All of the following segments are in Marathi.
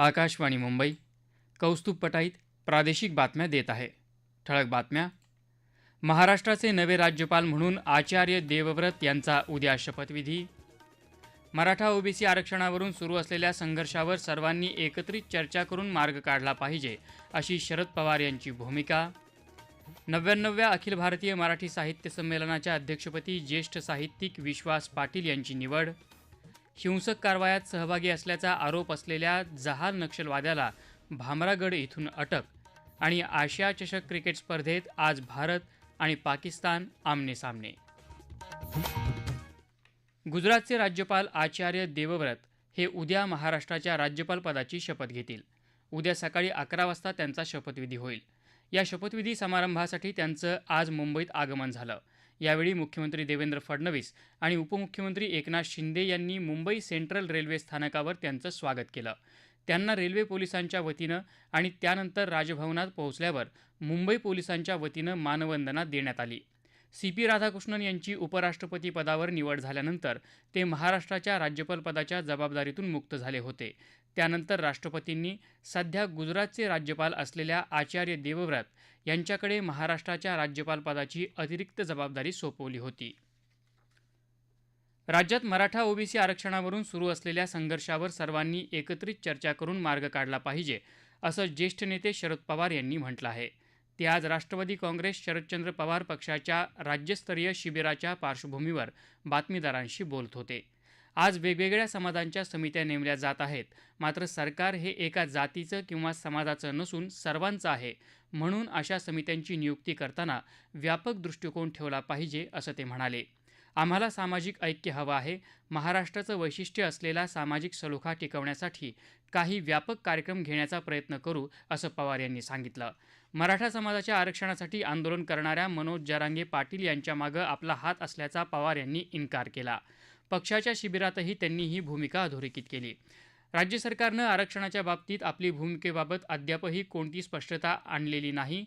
आकाशवाणी मुंबई कौस्तुभ पटाईत प्रादेशिक बातम्या देत आहे. ठळक बातम्या. महाराष्ट्राचे नवे राज्यपाल म्हणून आचार्य देवव्रत यांचा उद्या शपथविधी. मराठा ओबीसी आरक्षणावरून सुरू असलेल्या संघर्षावर सर्वांनी एकत्रित चर्चा करून मार्ग काढला पाहिजे अशी शरद पवार यांची भूमिका. नव्याण्णव्या अखिल भारतीय मराठी साहित्य संमेलनाच्या अध्यक्षपदी ज्येष्ठ साहित्यिक विश्वास पाटील यांची निवड. हिंसक कारवायात सहभागी असल्याचा आरोप असलेल्या जहाल नक्षलवाद्याला भामरागड इथून अटक आणि आशिया चषक क्रिकेट स्पर्धेत आज भारत आणि पाकिस्तान आमने सामने. गुजरातचे राज्यपाल आचार्य देवव्रत हे उद्या महाराष्ट्राच्या राज्यपालपदाची शपथ घेतील. उद्या सकाळी अकरा वाजता त्यांचा शपथविधी होईल. या शपथविधी समारंभासाठी त्यांचं आज मुंबईत आगमन झालं. यावेळी मुख्यमंत्री देवेंद्र फडणवीस आणि उपमुख्यमंत्री एकनाथ शिंदे यांनी मुंबई सेंट्रल रेल्वे स्थानकावर त्यांचं स्वागत केलं. त्यांना रेल्वे पोलिसांच्या वतीनं आणि त्यानंतर राजभवनात पोहोचल्यावर मुंबई पोलिसांच्या वतीनं मानवंदना देण्यात आली. सी पी राधाकृष्णन यांची उपराष्ट्रपती पदावर निवड झाल्यानंतर ते महाराष्ट्राच्या राज्यपालपदाच्या जबाबदारीतून मुक्त झाले होते. त्यानंतर राष्ट्रपतींनी सध्या गुजरातचे राज्यपाल असलेल्या आचार्य देवव्रत यांच्याकडे महाराष्ट्राच्या राज्यपालपदाची अतिरिक्त जबाबदारी सोपवली होती. राज्यात मराठा ओबीसी आरक्षणावरून सुरू असलेल्या संघर्षावर सर्वांनी एकत्रित चर्चा करून मार्ग काढला पाहिजे असं ज्येष्ठ नेते शरद पवार यांनी म्हटलं आहे. ते आज राष्ट्रवादी काँग्रेस शरदचंद्र पवार पक्षाच्या राज्यस्तरीय शिबिराच्या पार्श्वभूमीवर बातमीदारांशी बोलत होते. आज वेगवेगळ्या समाजांच्या समित्या नेमल्या जात आहेत. मात्र सरकार हे एका जातीचं किंवा समाजाचं नसून सर्वांचं आहे. म्हणून अशा समित्यांची नियुक्ती करताना व्यापक दृष्टिकोन ठेवला पाहिजे असं ते म्हणाले. आम्हाला सामाजिक ऐक्य हवं आहे. महाराष्ट्राचं वैशिष्ट्य असलेला सामाजिक सलोखा टिकवण्यासाठी काही व्यापक कार्यक्रम घेण्याचा प्रयत्न करू असं पवार यांनी सांगितलं. मराठा समाजाच्या आरक्षणासाठी आंदोलन करणाऱ्या मनोज जरांगे पाटील यांच्यामागं आपला हात असल्याचा पवार यांनी इन्कार केला. पक्षाच्या शिबिरातही त्यांनी ही भूमिका अधोरेखित केली. राज्य सरकारनं आरक्षणाच्या बाबतीत आपली भूमिकेबाबत अद्यापही कोणती स्पष्टता आणलेली नाही.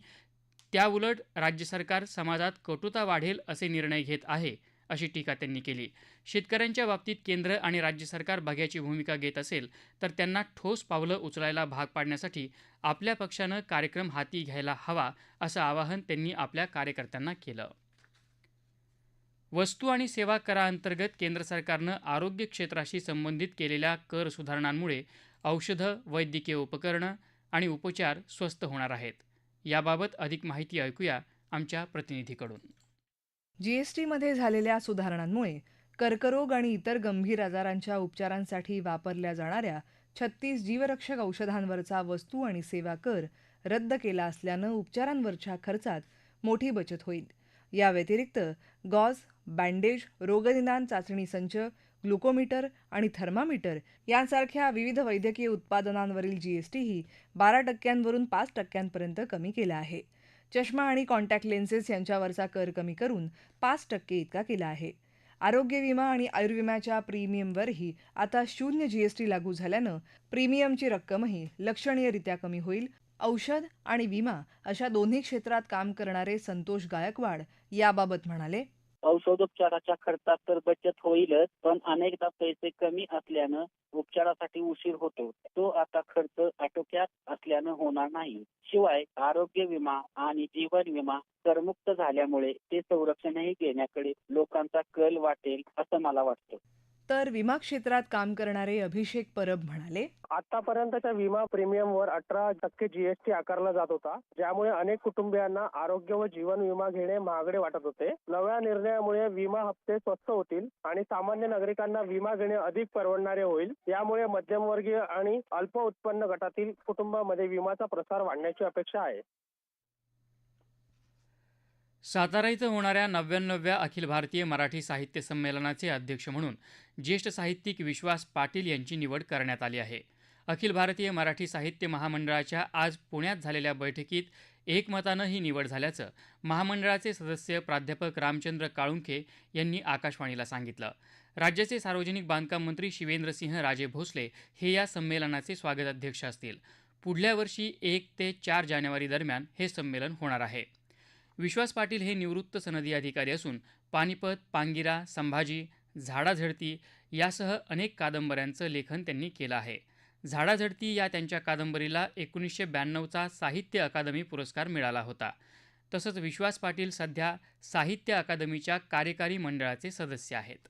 त्याउलट राज्य सरकार समाजात कटुता वाढेल असे निर्णय घेत आहे अशी टीका त्यांनी केली. शेतकऱ्यांच्या बाबतीत केंद्र आणि राज्य सरकार बघ्याची भूमिका घेत असेल तर त्यांना ठोस पावलं उचलायला भाग पाडण्यासाठी आपल्या पक्षानं कार्यक्रम हाती घ्यायला हवा असं आवाहन त्यांनी आपल्या कार्यकर्त्यांना केलं. वस्तू आणि सेवा कराअंतर्गत केंद्र सरकारनं आरोग्य क्षेत्राशी संबंधित केलेल्या कर सुधारणांमुळे औषधं वैद्यकीय उपकरणं आणि उपचार स्वस्त होणार आहेत. याबाबत अधिक माहिती ऐकूया आमच्या प्रतिनिधीकडून. जीएसटीमध्ये झालेल्या सुधारणांमुळे कर्करोग आणि इतर गंभीर आजारांच्या उपचारांसाठी वापरल्या जाणाऱ्या छत्तीस जीवरक्षक औषधांवरचा वस्तू आणि सेवा कर रद्द केला असल्यानं उपचारांवरच्या खर्चात मोठी बचत होईल. या व्यतिरिक्त गॉज बँडेज रोगनिदान चाचणी संच ग्लुकोमीटर आणि थर्मामीटर यांसारख्या विविध वैद्यकीय उत्पादनांवरील जीएसटीही बारा टक्क्यांवरून पाच टक्क्यांपर्यंत कमी केला आहे. चष्मा आणि कॉन्टॅक्ट लेन्सेस यांच्यावरचा कर कमी करून पाच टक्के इतका केला आहे. आरोग्य विमा आणि आयुर्विम्याच्या प्रीमियमवरही आता शून्य जीएसटी लागू झाल्यानं प्रीमियमची रक्कमही लक्षणीयरित्या कमी होईल. औषध आणि विमा अशा दोन्ही क्षेत्रात काम करणारे संतोष गायकवाड याबाबत म्हणाले औषधोपचाराच्या खर्चात तर बचत होईलच पण अनेकदा पैसे कमी असल्यानं उपचारासाठी उशीर होतो. तो आता खर्च आटोक्यात असल्यानं होणार नाही. शिवाय आरोग्य विमा आणि जीवन विमा करमुक्त झाल्यामुळे ते संरक्षणही घेण्याकडे लोकांचा कल वाटेल असं मला वाटतं. तर विमा क्षेत्रात काम करणारे अभिषेक परब म्हणाले आतापर्यंतच्या विमा प्रीमियमवर अठरा टक्के जीएसटी आकारला जात होता ज्यामुळे अनेक कुटुंबियांना आरोग्य व जीवन विमा घेणे महागडे वाटत होते. नव्या निर्णयामुळे विमा हप्ते स्वस्त होतील आणि सामान्य नागरिकांना विमा घेणे अधिक परवडणारे होईल. यामुळे मध्यमवर्गीय आणि अल्प उत्पन्न गटातील कुटुंबामध्ये विमाचा प्रसार वाढण्याची अपेक्षा आहे. सातारा इथं होणाऱ्या नव्याण्णव्या अखिल भारतीय मराठी साहित्य संमेलनाचे अध्यक्ष म्हणून ज्येष्ठ साहित्यिक विश्वास पाटील यांची निवड करण्यात आली आहे. अखिल भारतीय मराठी साहित्य महामंडळाच्या आज पुण्यात झालेल्या बैठकीत एकमतानं ही निवड झाल्याचं महामंडळाचे सदस्य प्राध्यापक रामचंद्र काळुंखे यांनी आकाशवाणीला सांगितलं. राज्याचे सार्वजनिक बांधकाम मंत्री शिवेंद्रसिंह राजे भोसले हे या संमेलनाचे स्वागताध्यक्ष असतील. पुढल्या वर्षी एक ते चार जानेवारी दरम्यान हे संमेलन होणार आहे. विश्वास पाटील हे निवृत्त सनदी अधिकारी असून पानिपत पांगिरा संभाजी झाडाझडती यासह अनेक कादंबऱ्यांचं लेखन त्यांनी केलं आहे. झाडाझडती या त्यांच्या कादंबरीला एकोणीसशे ब्याण्णवचा साहित्य अकादमी पुरस्कार मिळाला होता. तसंच विश्वास पाटील सध्या साहित्य अकादमीच्या कार्यकारी मंडळाचे सदस्य आहेत.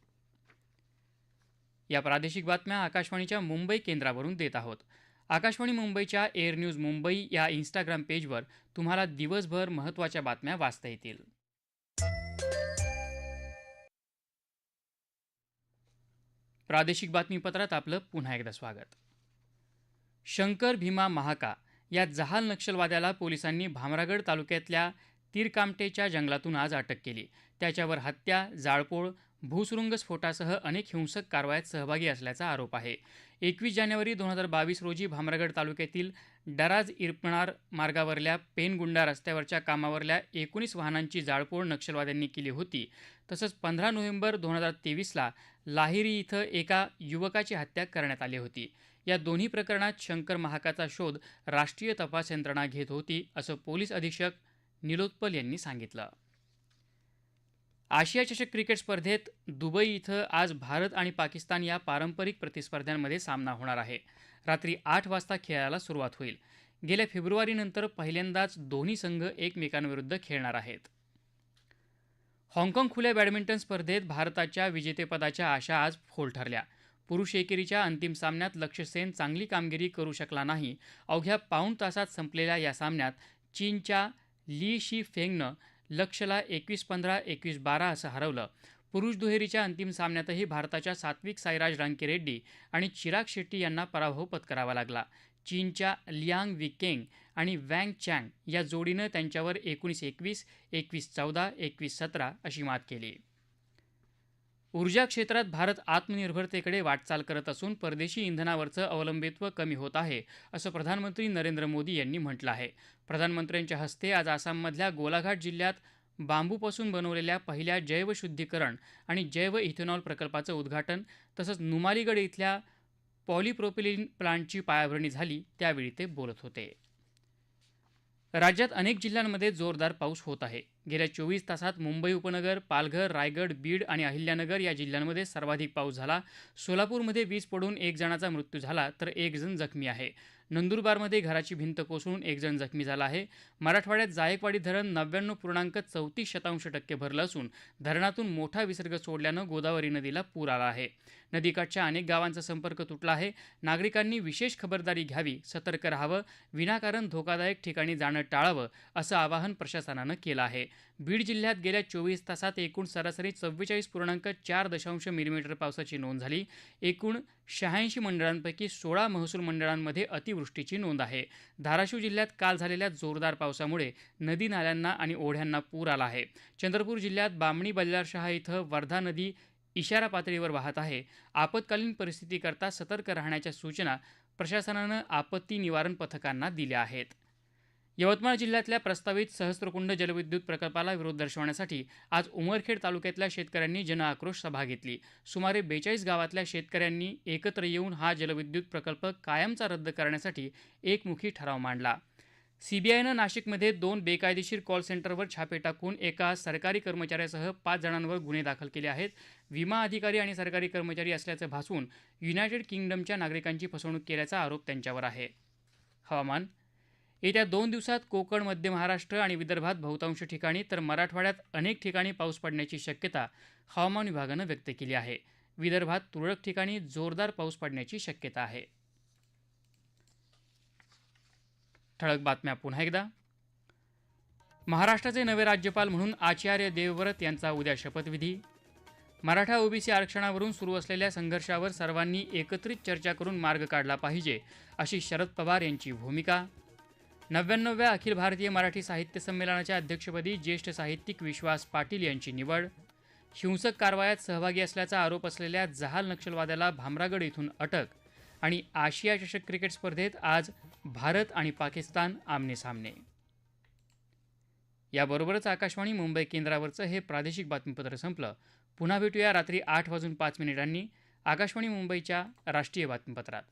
या प्रादेशिक बातम्या आकाशवाणीच्या मुंबई केंद्रावरून देत आहोत. आकाशवाणी मुंबईच्या एअर न्यूज मुंबई या इन्स्टाग्राम पेजवर तुम्हाला दिवसभर महत्त्वाच्या बातम्या वाचता येतील. प्रादेशिक बातमीपत्रात आपलं पुन्हा एकदा स्वागत. शंकर भीमा महाका या जहाल नक्षलवाद्याला पोलिसांनी भामरागड तालुक्यातल्या तीरकामटेच्या जंगलातून आज अटक केली. त्याच्यावर हत्या जाळपोळ भूसुरुंगस्फोटासह अनेक हिंसक कारवायात सहभागी असल्याचा आरोप आहे. एकवीस जानेवारी दोन हजार बावीस रोजी भामरागड तालुक्यातील डराज इरपणार मार्गावरल्या पेनगुंडा रस्त्यावरच्या कामावरल्या एकोणीस वाहनांची जाळपोळ नक्षलवाद्यांनी केली होती. तसंच पंधरा नोव्हेंबर दोन हजार तेवीसला लाहिरी इथं एका युवकाची हत्या करण्यात आली होती. या दोन्ही प्रकरणात शंकर महाकाचा शोध राष्ट्रीय तपास यंत्रणा घेत होती असं पोलीस अधीक्षक निलोत्पल यांनी सांगितलं. आशिया चषक क्रिकेट स्पर्धेत दुबई इथं आज भारत आणि पाकिस्तान या पारंपरिक प्रतिस्पर्ध्यांमध्ये सामना होणार आहे. रात्री आठ वाजता खेळायला सुरुवात होईल. गेल्या फेब्रुवारीनंतर पहिल्यांदाच दोन्ही संघ एकमेकांविरुद्ध खेळणार आहेत. हाँगकाँग खुल्या बॅडमिंटन स्पर्धेत भारताच्या विजेतेपदाच्या आशा आज फोल ठरल्या. पुरुष एकेरीच्या अंतिम सामन्यात लक्ष्य सेन चांगली कामगिरी करू शकला नाही. अवघ्या पाऊण तासात संपलेल्या या सामन्यात चीनच्या ली शी फेंगनं लक्ष्यला एकवीस पंधरा एकवीस बारा असं हरवलं. पुरुष दुहेरीच्या अंतिम सामन्यातही भारताच्या सात्विक साईराज रांकीरेड्डी आणि चिराग शेट्टी यांना पराभव पत्करावा लागला. चीनच्या लियांग विकेंग आणि वँग चँग या जोडीनं त्यांच्यावर एकोणीस एकवीस एकवीस चौदा एकवीस सतरा अशी मात केली. ऊर्जा क्षेत्रात भारत आत्मनिर्भरतेकडे वाटचाल करत असून परदेशी इंधनावरचं अवलंबित्व कमी होत आहे असं प्रधानमंत्री नरेंद्र मोदी यांनी म्हटलं आहे. प्रधानमंत्र्यांच्या हस्ते आज आसाममधल्या गोलाघाट जिल्ह्यात बांबूपासून बनवलेल्या पहिल्या जैवशुद्धीकरण आणि जैव इथेनॉल प्रकल्पाचं उद्घाटन तसंच नुमालीगड इथल्या पॉलिप्रोपिलिन प्लांटची पायाभरणी झाली त्यावेळी ते बोलत होते. राज्यात अनेक जिल्ह्यांमध्ये जोरदार पाऊस होत आहे. गेल्या चोवीस तासात मुंबई उपनगर पालघर रायगड बीड आणि अहिल्यानगर या जिल्ह्यांमध्ये सर्वाधिक पाऊस झाला. सोलापूरमध्ये वीज पडून एक जणाचा मृत्यू झाला तर एक जण जखमी आहे. नंदुरबारमध्ये घराची भिंत कोसळून एक जण जखमी झाला आहे. मराठवाड्यात जायकवाडी धरण नव्याण्णव पूर्णांक चौतीस शतांश टक्के भरलं असून धरणातून मोठा विसर्ग सोडल्यानं गोदावरी नदीला पूर आला आहे. नदीकाठच्या अनेक गावांचा संपर्क तुटला आहे. नागरिकांनी विशेष खबरदारी घ्यावी सतर्क राहावं विनाकारण धोकादायक ठिकाणी जाणं टाळावं असं आवाहन प्रशासनानं केलं आहे. बीड जिल्ह्यात गेल्या चोवीस तासात एकूण सरासरी चव्वेचाळीस पूर्णांक चार दशांश मिलीमीटर पावसाची नोंद झाली. एकूण शहाऐंशी मंडळांपैकी सोळा महसूल मंडळांमध्ये अतिवृष्टीची नोंद आहे. धाराशिव जिल्ह्यात काल झालेल्या जोरदार पावसामुळे नदी नाल्यांना आणि ओढ्यांना पूर आला आहे. चंद्रपूर जिल्ह्यात बामणी बल्लारशहा इथं वर्धा नदी इशारा पातळीवर वाहत आहे. आपत्कालीन परिस्थितीकरता सतर्क राहण्याच्या सूचना प्रशासनानं आपत्ती निवारण पथकांना दिल्या आहेत. यवतमाळ जिल्ह्यातल्या प्रस्तावित सहस्त्रकुंड जलविद्युत प्रकल्पाला विरोध दर्शवण्यासाठी आज उमरखेड तालुक्यातल्या शेतकऱ्यांनी जनआक्रोश सभा घेतली. सुमारे बेचाळीस गावातल्या शेतकऱ्यांनी एकत्र येऊन हा जलविद्युत प्रकल्प कायमचा रद्द करण्यासाठी एकमुखी ठराव मांडला. सीबीआयनं नाशिकमध्ये दोन बेकायदेशीर कॉल सेंटरवर छापे टाकून एका सरकारी कर्मचाऱ्यासह पाच जणांवर गुन्हे दाखल केले आहेत. विमा अधिकारी आणि सरकारी कर्मचारी असल्याचं भासून युनायटेड किंगडमच्या नागरिकांची फसवणूक केल्याचा आरोप त्यांच्यावर आहे. हवामान येत्या दोन दिवसात कोकण मध्य महाराष्ट्र आणि विदर्भात बहुतांश ठिकाणी तर मराठवाड्यात अनेक ठिकाणी पाऊस पडण्याची शक्यता हवामान विभागानं व्यक्त केली आहे. विदर्भात तुरळक ठिकाणी जोरदार पाऊस पडण्याची शक्यता आहे. ठळक बातम्या पुन्हा एकदा. महाराष्ट्राचे नवे राज्यपाल म्हणून आचार्य देवव्रत यांचा उद्या शपथविधी. मराठा ओबीसी आरक्षणावरून सुरू असलेल्या संघर्षावर सर्वांनी एकत्रित चर्चा करून मार्ग काढला पाहिजे अशी शरद पवार यांची भूमिका. नव्याण्णव्या अखिल भारतीय मराठी साहित्य संमेलनाच्या अध्यक्षपदी ज्येष्ठ साहित्यिक विश्वास पाटील यांची निवड. हिंसक कारवायात सहभागी असल्याचा आरोप असलेल्या जहाल नक्षलवाद्याला भामरागड इथून अटक आणि आशिया चषक क्रिकेट स्पर्धेत आज भारत आणि पाकिस्तान आमने सामने. याबरोबरच आकाशवाणी मुंबई केंद्रावरचं हे प्रादेशिक बातमीपत्र संपलं. पुन्हा भेटूया रात्री आठ वाजून पाच मिनिटांनी आकाशवाणी मुंबईच्या राष्ट्रीय बातमीपत्रात.